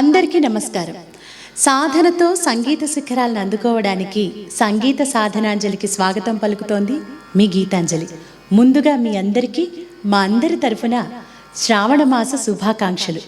అందరికీ నమస్కారం. సాధనతో సంగీత శిఖరాలను అందుకోవడానికి సంగీత సాధనాంజలికి స్వాగతం పలుకుతోంది మీ గీతాంజలి. ముందుగా మీ అందరికీ మా అందరి తరఫున శ్రావణ మాస శుభాకాంక్షలు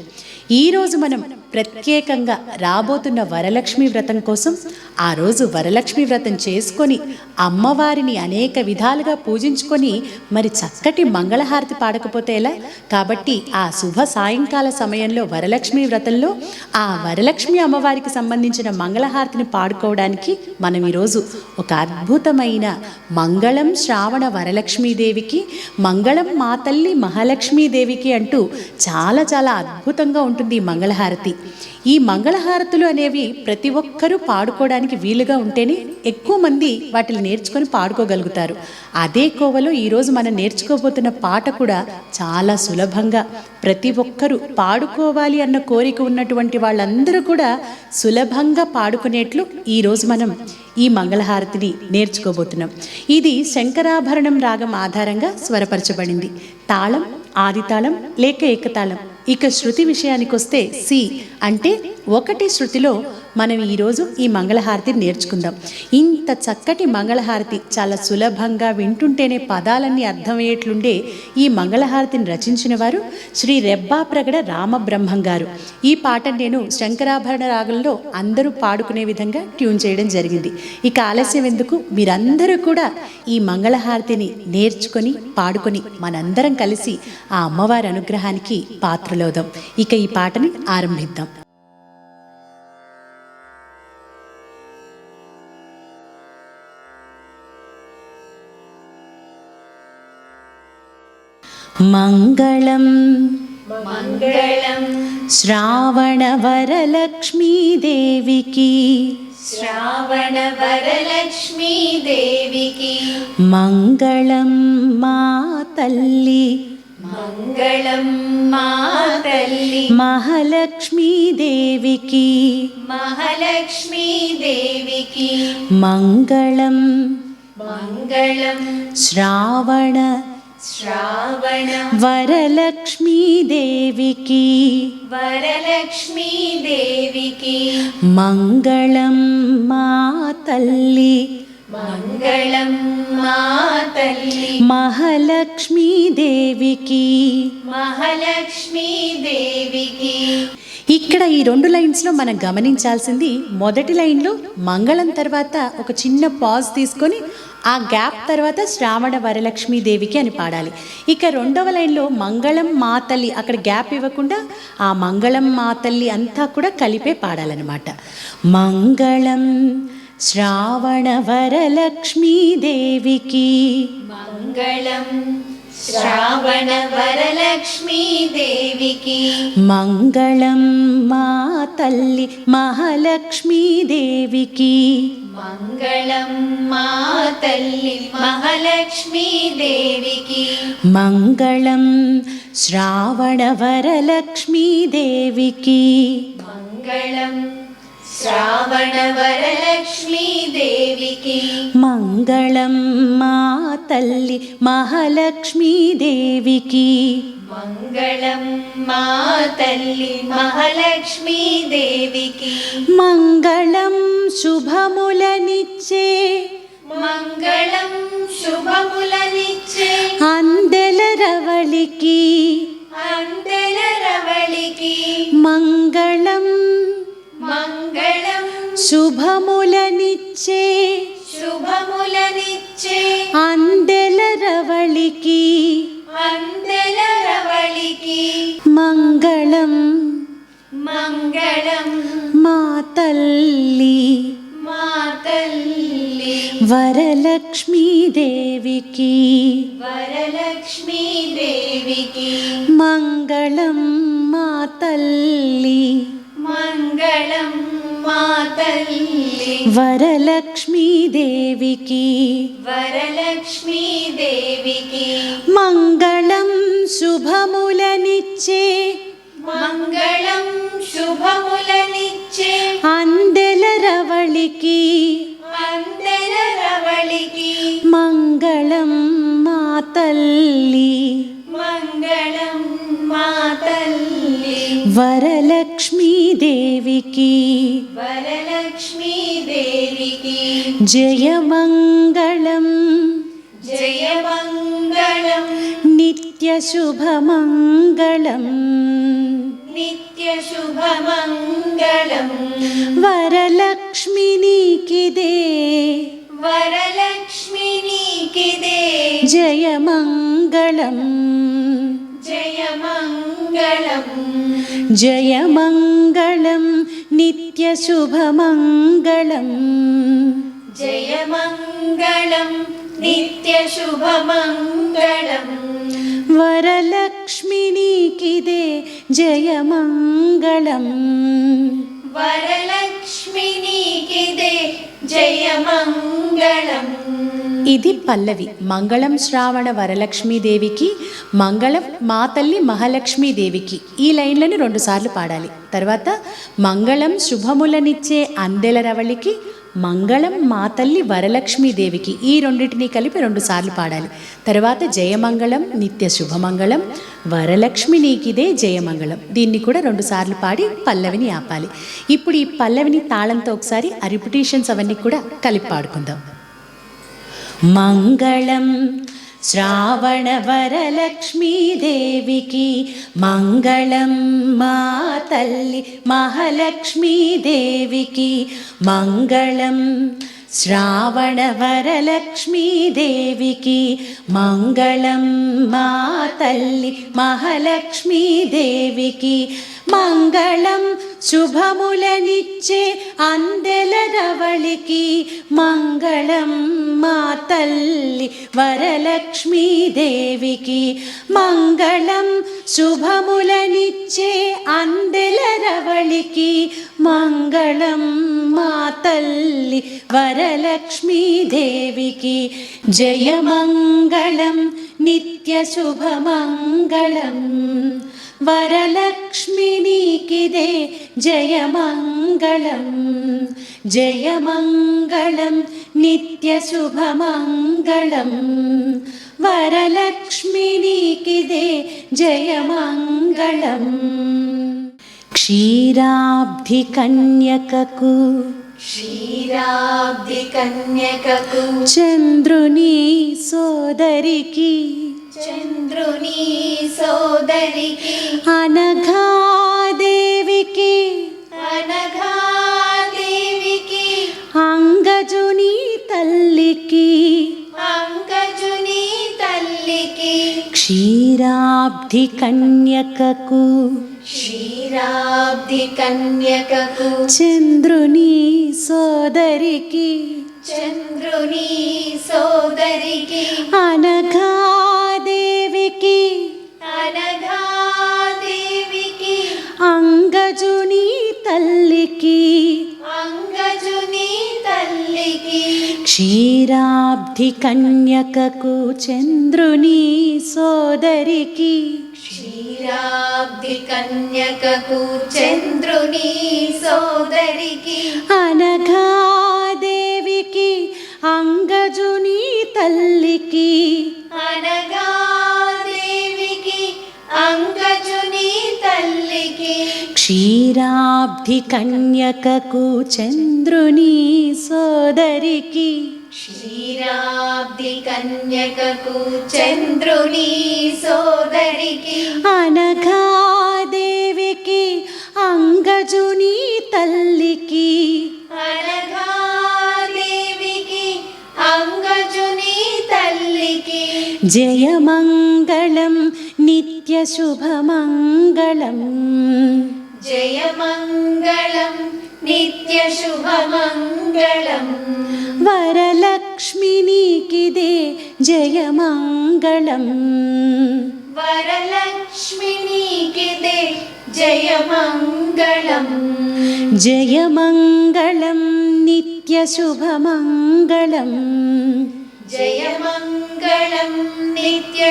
ఈరోజు మనం ప్రత్యేకంగా రాబోతున్న వరలక్ష్మి వ్రతం కోసం ఆ రోజు వరలక్ష్మి వ్రతం చేసుకొని అమ్మవారిని అనేక విధాలుగా పూజించుకొని మరి చక్కటి మంగళహారతి పాడకపోతే ఎలా? కాబట్టి ఆ శుభ సాయంకాల సమయంలో వరలక్ష్మి వ్రతంలో ఆ వరలక్ష్మి అమ్మవారికి సంబంధించిన మంగళహారతిని పాడుకోవడానికి మనం ఈరోజు ఒక అద్భుతమైన మంగళం శ్రావణ వరలక్ష్మీదేవికి మంగళం మా తల్లి మహాలక్ష్మీదేవికి అంటూ చాలా చాలా అద్భుతంగా ఉంటుంది మంగళహారతి. ఈ మంగళహారతులు అనేవి ప్రతి ఒక్కరూ పాడుకోవడానికి వీలుగా ఉంటేనే ఎక్కువ మంది వాటిని నేర్చుకొని పాడుకోగలుగుతారు. అదే కోవలో ఈరోజు మనం నేర్చుకోబోతున్న పాట కూడా చాలా సులభంగా ప్రతి ఒక్కరూ పాడుకోవాలి అన్న కోరిక ఉన్నటువంటి వాళ్ళందరూ కూడా సులభంగా పాడుకునేట్లు ఈరోజు మనం ఈ మంగళహారతిని నేర్చుకోబోతున్నాం. ఇది శంకరాభరణం రాగం ఆధారంగా స్వరపరచబడింది. తాళం ఆదితాళం లేక ఏకతాళం. ఇక శృతి విషయానికొస్తే సి అంటే ఒకటి శృతిలో మనం ఈరోజు ఈ మంగళహారతిని నేర్చుకుందాం. ఇంత చక్కటి మంగళహారతి చాలా సులభంగా వింటుంటేనే పదాలన్నీ అర్థమయ్యేట్లుండే ఈ మంగళహారతిని రచించిన వారు శ్రీ రెబ్బా ప్రగడ రామబ్రహ్మం గారు. ఈ పాట నేను శంకరాభరణ రాగంలో అందరూ పాడుకునే విధంగా ట్యూన్ చేయడం జరిగింది. ఇక ఆలస్యం ఎందుకు? మీరందరూ కూడా ఈ మంగళహారతిని నేర్చుకొని పాడుకొని మనందరం కలిసి ఆ అమ్మవారి అనుగ్రహానికి పాత్రలోదాం ఇక ఈ పాటని ఆరంభిద్దాం. മംഗളം. മംഗളം. ശ്രാവണവരലക്ഷ്മീ ദേവിക്ക് ശ്രാവണവരലക്ഷ്മീ ദേവിക്ക് മംഗളം മാ തല്ലി. മംഗളം മാ മഹാലക്ഷ്മി മഹാലക്ഷ്മീ ദേവിക്ക് മഹാലക്ഷ്മീ ദേവിക്ക് മംഗളം. മംഗളം. ശ്രാവണ वरलक्ष्मी देविकी మంగళం మా తల్లి मङ्गलं मा तल्लि మహాలక్ష్మీదేవికి महालक्ष्मी देविकी ఇక్కడ ఈ రెండు లైన్స్లో మనం గమనించాల్సింది మొదటి లైన్లో మంగళం తర్వాత ఒక చిన్న పాజ్ తీసుకొని ఆ గ్యాప్ తర్వాత శ్రావణ వరలక్ష్మీదేవికి అని పాడాలి. ఇక రెండవ లైన్లో మంగళం మాతల్లి అక్కడ గ్యాప్ ఇవ్వకుండా ఆ మంగళం మాతల్లి అంతా కూడా కలిపే పాడాలన్నమాట. మంగళం శ్రావణ వరలక్ష్మీదేవికి మంగళం శ్రావణ వరలక్ష్మీదేవికి మంగళం మా తల్లి మహాలక్ష్మీదేవికి మంగళం మా తల్లి మహాలక్ష్మీ దేవికి. మంగళం శ్రావణ వరలక్ష్మీ దేవికి. మంగళం శ్రావణ వరలక్ష్మీ దేవికి. మంగళం మా తల్లి మహాలక్ష్మీ దేవికి. మంగళం మా తల్లి మహాలక్ష్మీ దేవికి. మంగళం శుభములనిచ్చే మంగళం శుభములనిచ్చే అందెల రవళికి అందెల రవళికి మంగళం మంగళం శుభములనిచ్చే വരലക്ഷ്മി ദേവിക്ക് വരലക്ഷ്മി ദേവിക്ക് മംഗളം മാതല്ലി. മംഗളം മാതല്ലി. വരലക്ഷ്മി ദേവിക്ക് വരലക്ഷ്മി ദേവിക്ക് മംഗളം ശുഭമുലനിച്ചേ. മംഗളം ശുഭമുലനിച്ചേ. അന്ന വരലക്ഷ്മി ദേവിക്ക് വരലക്ഷ്മി ദേവിക്ക് ജയമംഗളം. ജയമംഗളം. നിത്യശുഭമംഗളം. നിത്യശുഭമംഗളം. വരലക്ഷ്മിനിക്കിതേ. വരലക്ഷ്മിനിക്കിതേ. ജയമംഗളം. మంగళం జయమంగళం నిత్యశుభమంగళం జయ మంగళం నిత్య శుభమంగళం వరలక్ష్మి జయమంగళం ఇది పల్లవి. మంగళం శ్రావణ వరలక్ష్మీదేవికి మంగళం మా తల్లి మహాలక్ష్మీదేవికి ఈ లైన్లను రెండుసార్లు పాడాలి. తర్వాత మంగళం శుభములనిచ్చే అందెల రవళికి మంగళం మా తల్లి వరలక్ష్మీదేవికి ఈ రెండింటినీ కలిపి రెండుసార్లు పాడాలి. తర్వాత జయమంగళం నిత్య శుభమంగళం వరలక్ష్మి నీకిదే జయమంగళం. దీన్ని కూడా రెండుసార్లు పాడి పల్లవిని ఆపాలి. ఇప్పుడు ఈ పల్లవిని తాళంతో ఒకసారి ఆ రిపిటేషన్స్ అవన్నీ కూడా కలిపి పాడుకుందాం. మంగళం శ్రావణ వరలక్ష్మీదేవికి మంగళం మా తల్లి మహాలక్ష్మీదేవికి మంగళం. శ్రావణ వరలక్ష్మీదేవికి మంగళం మా తల్లి మహాలక్ష్మీదేవికి మంగళం శుభములనిచ్చే అందెల రవళికి మంగళం మా తల్లి వరలక్ష్మీదేవికి మంగళం శుభములనిచ్చే అందెల రవళికి మంగళం మా తల్లి వరలక్ష్మీదేవికి జయమంగళం నిత్య శుభమంగళం వరలక్ష్మి నీకిదే జయమంగళం జయమంగళం నిత్య శుభమంగళం వరలక్ష్మి నీకిదే క్షీరాబ్ధి చంద్రుని సోదరికి. చంద్రుని సోదరికి అనఘాదేవికి అనఘాదేవికి. అంగజుని తల్లికి అంకజుని తల్లికి. క్షీరాబ్ధి కన్యకకు క్షీరాబ్ది కన్యకకు. చంద్రుని సోదరికి చంద్రుని క్షీరాబ్ధి కన్యకకు చంద్రుని సోదరికి. క్షీరాబ్ది కన్యకకు చంద్రుని సోదరికి. అనఘాదేవికి అంగజుని తల్లికి. అనగాదేవికి అంగజుని తల్లికి. క్షీరాబ్ధి కన్యకకు చంద్రుని సోదరికి. క్షీరాబ్ది కన్యకకు చంద్రుని సోదరికి. అనఘాదేవికి అంగజుని తల్లికి. అనగాదేవికి అంగజుని తల్లికి. జయమంగళం నిత్య శుభమంగళం జయమంగళం నిత్య శుభమంగళం వరలక్ష్మి నీకిదే జయమంగళం వరలక్ష్మి నీకిదే జయమంగళం జయమంగళం నిత్య శుభమంగళం జయమంగళం నిత్య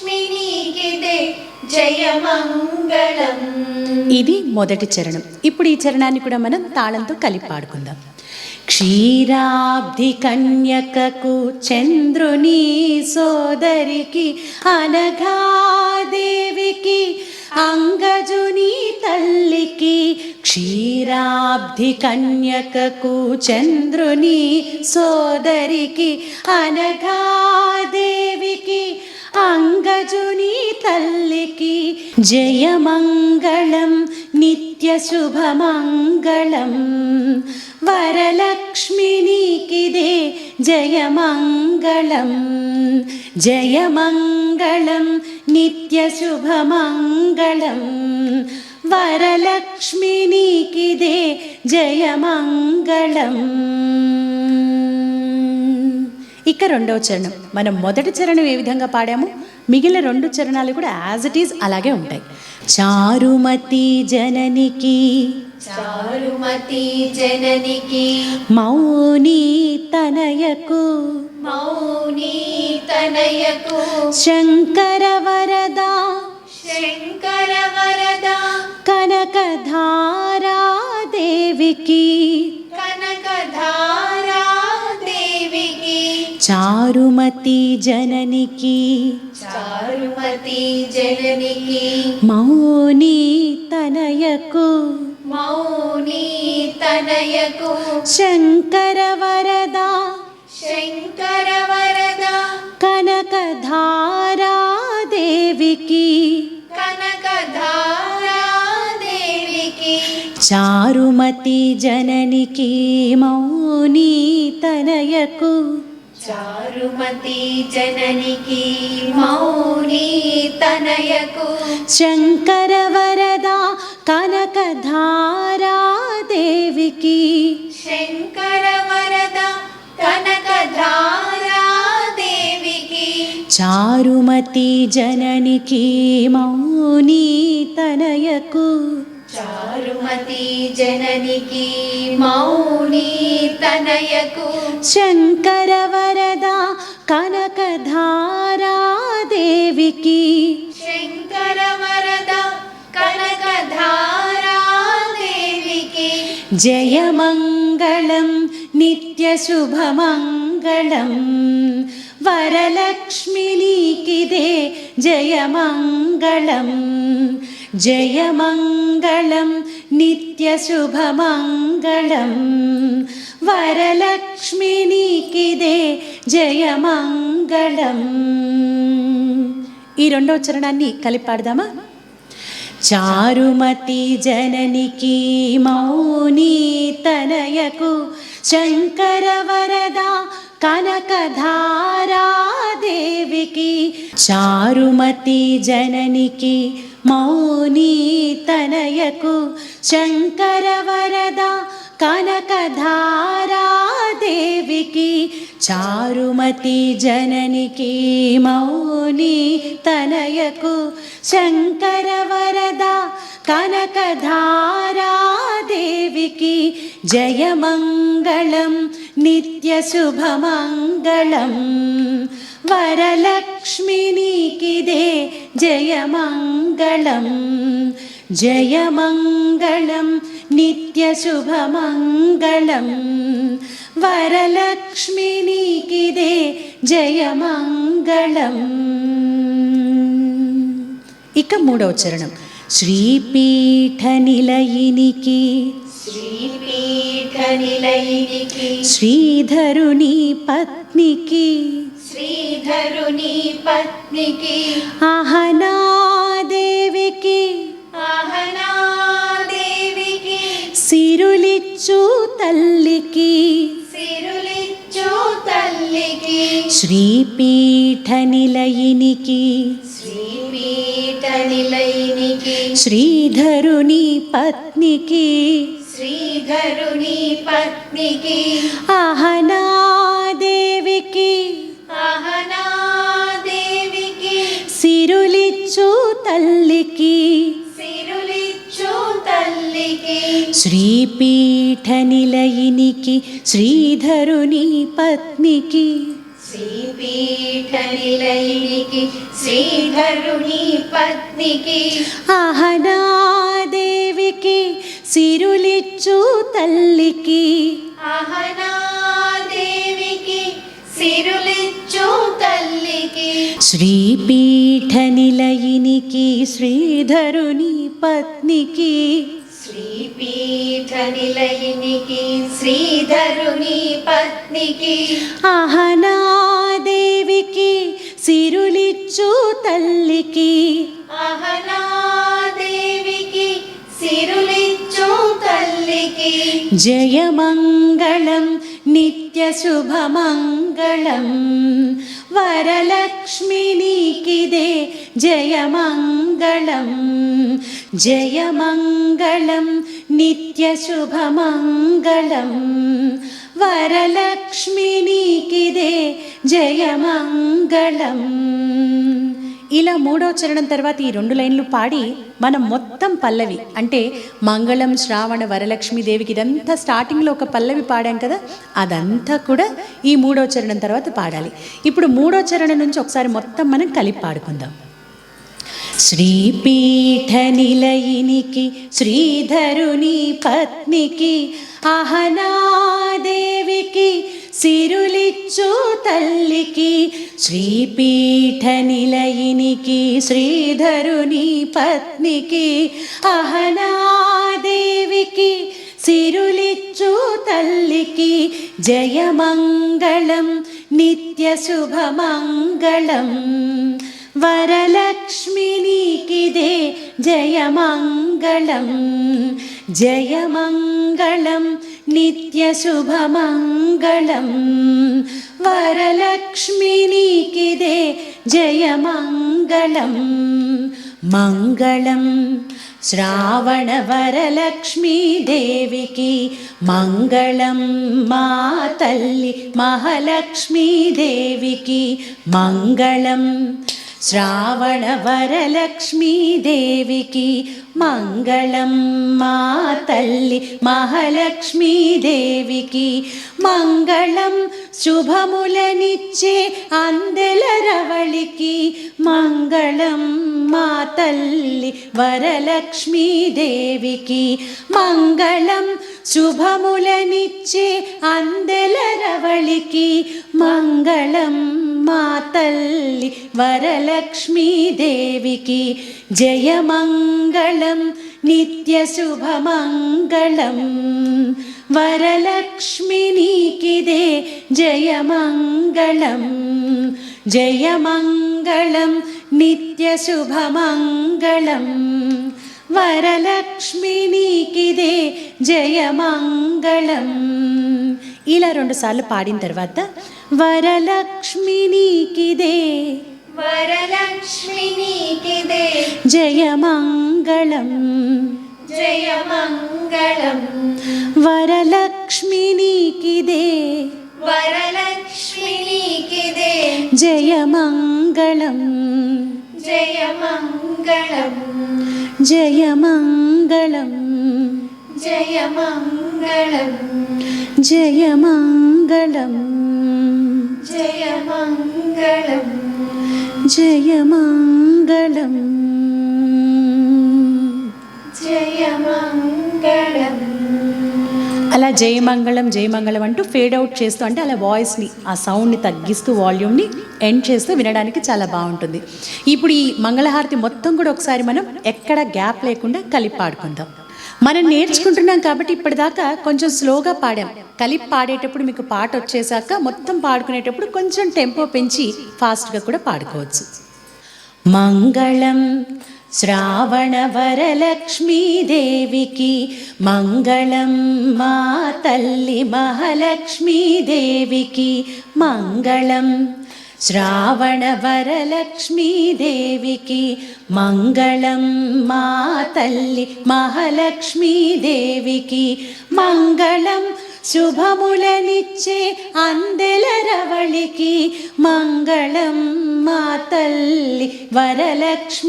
శుభమంగళం జయమంగళం. ఇది మొదటి చరణం. ఇప్పుడు ఈ చరణాన్ని కూడా మనం తాళంతో కలిపి పాడుకుందాం. క్షీరాబ్ధి కన్యకకు చంద్రుని సోదరికి అనఘాదేవికి అంగజుని తల్లికి క్షీరాబ్ధి కన్యకకు చంద్రుని సోదరికి అనఘాదేవికి అంగజుని తల్లికి జయమంగళం నిత్య శుభమంగళం వరలక్ష్మినికిదే జయమంగళం జయమంగళం నిత్య శుభమంగళం వరలక్ష్మినికిదే జయమంగళం ఇక రెండవ చరణం. మనం మొదటి చరణం ఏ విధంగా పాడాము మిగిలిన రెండు చరణాలు కూడా యాజ్ ఇట్ ఈజ్ అలాగే ఉంటాయి. చారుమతి జననికి చారుమతి జననికి మౌని తనయకు మౌని తనయకు శంకర వరద శంకర వరద కనకధారా దేవికి చారుమతి జననికి చారుమతి జననికి మౌని తనయకు మౌని తనయకు శంకర వరద శంకర వరద కనకధారా దేవికి కనకధారా దేవికి చారుమతి జననికి మౌని తనయకు చారుమతి జననికి మౌని తనయకు. శంకర వరద కనకధారా దేవికి. శంకర వరద కనకధారా దేవికి. చారుమతి జననికి మౌని తనయకు. చారుమతి జననికి మౌని తనయకు. శంకర వరద కనకధారా దేవికి. శంకర వరద కనకధారా దేవికి. జయమంగళం నిత్యశుభమంగళం. వరలక్ష్మినికిదే జయమంగళం. జయమంగళం నిత్యశుభమంగళం వరలక్ష్మినికిదే జయమంగళం ఈ రెండో చరణాన్ని కలిపి పాడదామా చారుమతి జననికి మౌని తనయకు శంకర వరద కనకధారా దేవికి చారుమతి జననికి మౌని తనయకు శంకర వరద కనకధారా చారుమతి జననికి మౌని తనయకు శంకర వరద కనకధారా దేవికి జయమంగళం నిత్యశుభమంగళం వరలక్ష్మినికిదే జయమంగళం. జయమంగళం నిత్యశుభమంగళం వరలక్ష్మినికిదే జయమంగళం. ఇక మూడవ చరణం. శ్రీపీఠ నిలయినికి. శ్రీపీఠ నిలయినికి. శ్రీధరుని పత్నికి. శ్రీధరుని పత్నికి. అహనాదేవికి ఆహనాదేవికి. సిరులిచ్చు తల్లికి. సిరులిచ్చు తల్లికి. శ్రీపీఠ నిలయినికి. శ్రీపీఠ నిలయినికి. శ్రీధరుని పత్నికి. శ్రీధరుని పత్నికి. అహనాదేవికి సిరులిచ్చు తల్లికి. సిరులిచ్చు తల్లికి. శ్రీపీఠ నిలయినికి శ్రీధరుని పత్నికి. శ్రీపీఠ నిలయినికి శ్రీధరుని పత్నికి. అహనాదేవికి సిరులిచ్చు తల్లికి. అహనాదేవికి సిరులిచ్చు తల్లికి శ్రీపీఠ నిలయినికి శ్రీధరుని పత్నికి. శ్రీపీఠ నిలయినికి శ్రీధరుని పత్నికి. అహనాదేవికి సిరులిచ్చు తల్లికి. అహనాదేవికి സിരുളിച്ചോ തല്ലിക്ക് ജയമംഗളം നിത്യശുഭമംഗളം. വരലക്ഷ്മി നീക്കിതേ ജയമംഗളം. ജയമംഗളം നിത്യശുഭമംഗളം. വരലക്ഷ്മി നീക്കിതേ ജയമംഗളം. ఇలా మూడో చరణం తర్వాత ఈ రెండు లైన్లు పాడి మనం మొత్తం పల్లవి అంటే మంగళం శ్రావణ వరలక్ష్మి దేవికి ఇదంతా స్టార్టింగ్లో ఒక పల్లవి పాడాం కదా అదంతా కూడా ఈ మూడో చరణం తర్వాత పాడాలి. ఇప్పుడు మూడో చరణం నుంచి ఒకసారి మొత్తం మనం కలిపి పాడుకుందాం. శ్రీపీఠ నిలయినికి శ్రీధరుని పత్నికి అహనాదేవికి సిరులిచ్చు తల్లికి శ్రీపీఠ నిలయినికి శ్రీధరుని పత్నికి అహనాదేవికి సిరులిచ్చు తల్లికి జయమంగళం నిత్య శుభమంగళం വരലക്ഷ്മി നീക്കിതേ ജയമംഗളം ജയമംഗളം നിത്യശുഭമംഗളം. വരലക്ഷ്മി നീക്കിതേ ജയമംഗളം മംഗളം. ശ്രാവണവരലക്ഷ്മീ ദേവിക്ക് മംഗളം മാ തല്ലി മഹാലക്ഷ്മീ ദേവിക്ക് മംഗളം. శ్రావణ వరలక్ష్మీదేవికి మంగళం మా తల్లి మహాలక్ష్మీదేవికి మంగళం శుభములనిచ్చే అందెల రవళికి మంగళం തല്ലി വരലക്ഷ്മി ദേവിക്ക് മംഗളം ശുഭമുലനിച്ച് അന്തലരവളിക്ക് മംഗളം മാതല്ലി വരലക്ഷ്മി ദേവിക്ക് ജയമംഗളം നിത്യശുഭമംഗളം. വരലക്ഷ്മി നീക്കിതേ ജയമംഗളം ജയമംഗളം നിത്യശുഭമംഗളം. വരലക്ഷ്മിനീക്കിതേ ജയമംഗളം. ഇലാ രണ്ട് സാൽ പാടിന് തർവാത വരലക്ഷ്മിനീക്കിതേ വരലക്ഷ്മിനീക്കിതേ ജയമംഗളം. ജയമംഗളം. വരലക്ഷ്മിനീക്കിതേ വരല జయమంగళం జయమంగళం జయమంగళం జయమంగళం జయమంగళం జయమంగళం జయమంగళం జయమంగళం అలా జయమంగళం జయమంగళం అంటూ ఫేడ్ అవుట్ చేస్తూ అంటే అలా వాయిస్ని ఆ సౌండ్ని తగ్గిస్తూ వాల్యూమ్ని ఎండ్ చేస్తూ వినడానికి చాలా బాగుంటుంది. ఇప్పుడు ఈ మంగళహారతి మొత్తం కూడా ఒకసారి మనం ఎక్కడ గ్యాప్ లేకుండా కలిపి పాడుకుందాం. మనం నేర్చుకుంటున్నాం కాబట్టి ఇప్పటిదాకా కొంచెం స్లోగా పాడాం. కలిపి పాడేటప్పుడు మీకు పాట వచ్చేసాక మొత్తం పాడుకునేటప్పుడు కొంచెం టెంపో పెంచి ఫాస్ట్గా కూడా పాడుకోవచ్చు. మంగళం శ్రావణవరలక్ష్మీదేవికి మంగళం మా తల్లి మహాలక్ష్మీదేవికి మంగళం. శ్రావణవరలక్ష్మీదేవికి మంగళం మా తల్లి మహాలక్ష్మీదేవికి మంగళం. శుభములనిచ్చే అందెల రవళికి మంగళం మా తల్లి వరలక్ష్మీదేవికి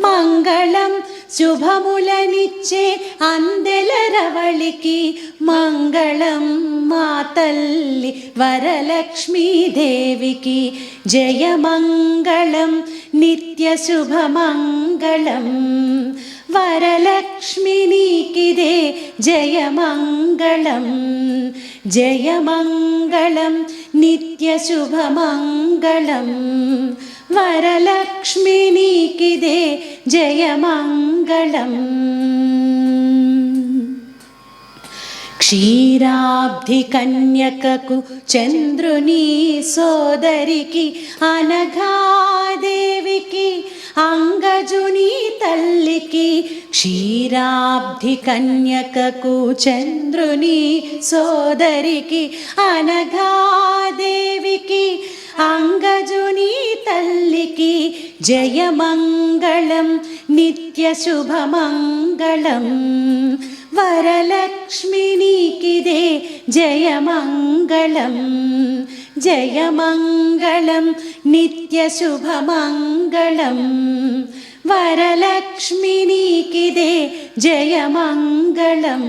మంగళం శుభములనిచ్చే అందెల തലയ്ക്ക് മംഗളം മാതല്ലി വരലക്ഷ്മി ദേവിക്ക് ജയമംഗളം നിത്യശുഭമംഗളം. വരലക്ഷ്മി നീക്കിതേ ജയമംഗളം. ജയമംഗളം നിത്യശുഭമംഗളം. വരലക്ഷ്മി നീക്കിതേ ജയമംഗളം. క్షీరాబ్ధి కన్యకకు చంద్రుని సోదరికి అనఘాదేవికి అంగజుని తల్లికి క్షీరాబ్ధి కన్యకకు చంద్రుని సోదరికి అనఘాదేవికి అంగజుని తల్లికి జయమంగళం నిత్య శుభమంగళం నీకిదే జయమంగళం జయమంగళం నిత్యశుభమంగళం వరలక్ష్మి నీకిదే జయమంగళం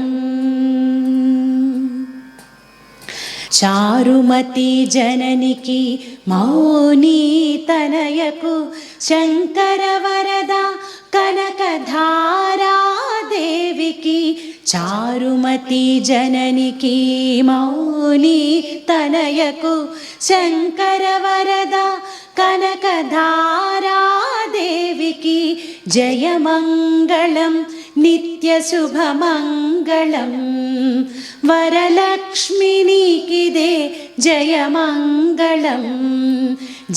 చారుమతి జననికి మౌని తనయకు శంకర వరద కనకధారాదేవికి చారుమతి జననికి మౌని తనయకు శంకర వరద కనకధారాదేవికి జయమంగళం నిత్యశుభమంగళం వరలక్ష్మి నీకిదే జయమంగళం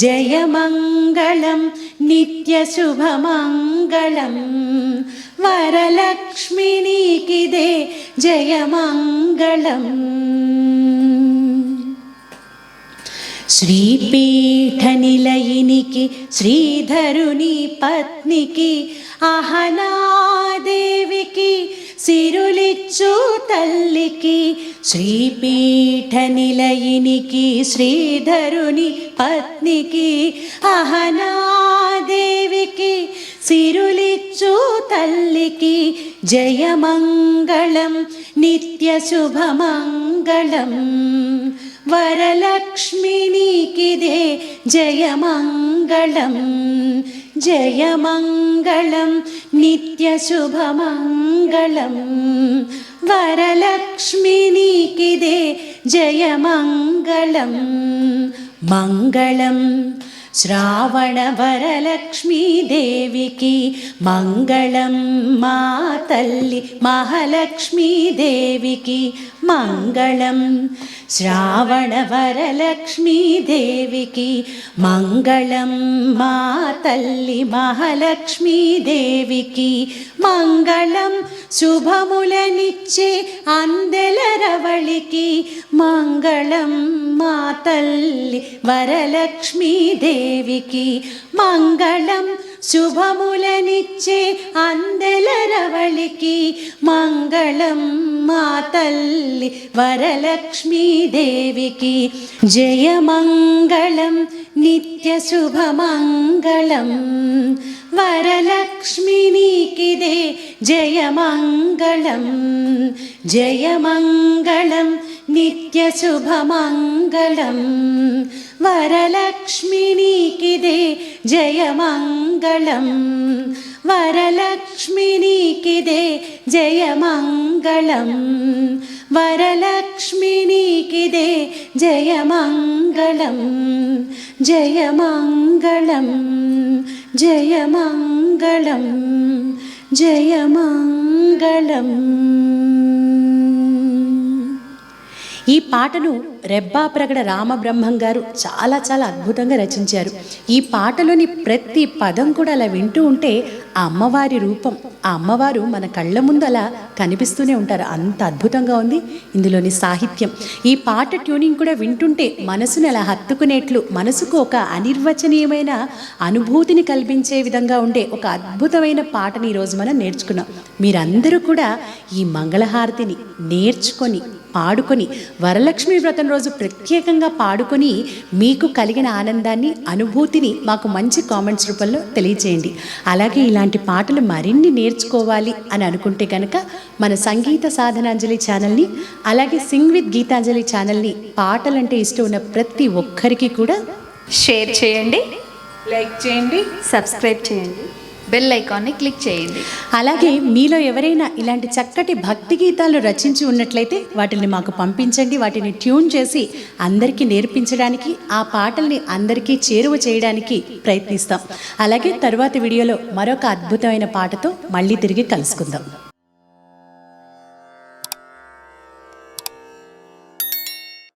జయమంగళం నిత్యశుభమంగళం వరలక్ష్మి నీకిదే జయమంగళం శ్రీపీఠనిలయినికి శ్రీధరుని పత్నికి అహనాదేవికి సిరులిచ్చు తల్లికి శ్రీపీఠనిలయినికి శ్రీధరుని పత్నికి అహనాదేవికి సిరులిచ్చు తల్లికి జయమంగళం నిత్య శుభమంగళం. నీకిదే జయమంగళం జయమంగళం నిత్యశుభమంగళం వరలక్ష్మి నీకిదే జయమంగళం మంగళం. శ్రావణ వరలక్ష్మీదేవికి మంగళం మా తల్లి మహాలక్ష్మీదేవికి మంగళం. శ్రావణ వరలక్ష్మీదేవికి మంగళం మా తల్లి మహాలక్ష్మీదేవికి మంగళం శుభములనిచ్చే అందెలరవళికి మంగళం మా తల్లి వరలక్ష్మీదేవికి మంగళం శుభములనిచ్చే అందెల రవళికి మంగళం మా తల్లి వరలక్ష్మీదేవికి జయమంగళం నిత్యశుభమంగళం వరలక్ష్మి నీకిదే జయమంగళం జయమంగళం నిత్యశుభమంగళం వరలక్ష్మి నీకిదే జయమంగళం వరలక్ష్మి నీకిదే జయమంగళం వరలక్ష్మి నీకిదే ఈ పాటను రెబ్బా ప్రగడ రామబ్రహ్మం గారు చాలా చాలా అద్భుతంగా రచించారు. ఈ పాటలోని ప్రతి పదం కూడా అలా వింటూ ఉంటే ఆ అమ్మవారి రూపం ఆ అమ్మవారు మన కళ్ళ ముందు అలా కనిపిస్తూనే ఉంటారు. అంత అద్భుతంగా ఉంది ఇందులోని సాహిత్యం. ఈ పాట ట్యూనింగ్ కూడా వింటుంటే మనసుని అలా హత్తుకునేట్లు మనసుకు ఒక అనిర్వచనీయమైన అనుభూతిని కల్పించే విధంగా ఉండే ఒక అద్భుతమైన పాటని ఈరోజు మనం నేర్చుకున్నాం. మీరందరూ కూడా ఈ మంగళహారతిని నేర్చుకొని పాడుకొని వరలక్ష్మి వ్రతం రోజు ప్రత్యేకంగా పాడుకొని మీకు కలిగిన ఆనందాన్ని అనుభూతిని మాకు మంచి కామెంట్స్ రూపంలో తెలియచేయండి. అలాగే ఇలాంటి పాటలు మరిన్ని నేర్చుకోవాలి అని అనుకుంటే కనుక మన సంగీత సాధనాంజలి ఛానల్ని అలాగే సింగ్ విత్ గీతాంజలి ఛానల్ని పాటలంటే ఇష్టం ఉన్న ప్రతి ఒక్కరికి కూడా షేర్ చేయండి. లైక్ చేయండి. సబ్స్క్రైబ్ చేయండి. బెల్ ఐకాన్ని క్లిక్ చేయండి. అలాగే మీలో ఎవరైనా ఇలాంటి చక్కటి భక్తి గీతాలు రచించి ఉన్నట్లయితే వాటిని మాకు పంపించండి. వాటిని ట్యూన్ చేసి అందరికీ నేర్పించడానికి ఆ పాటల్ని అందరికీ చేరువ చేయడానికి ప్రయత్నిస్తాం. అలాగే తరువాతి వీడియోలో మరొక అద్భుతమైన పాటతో మళ్ళీ తిరిగి కలుసుకుందాం.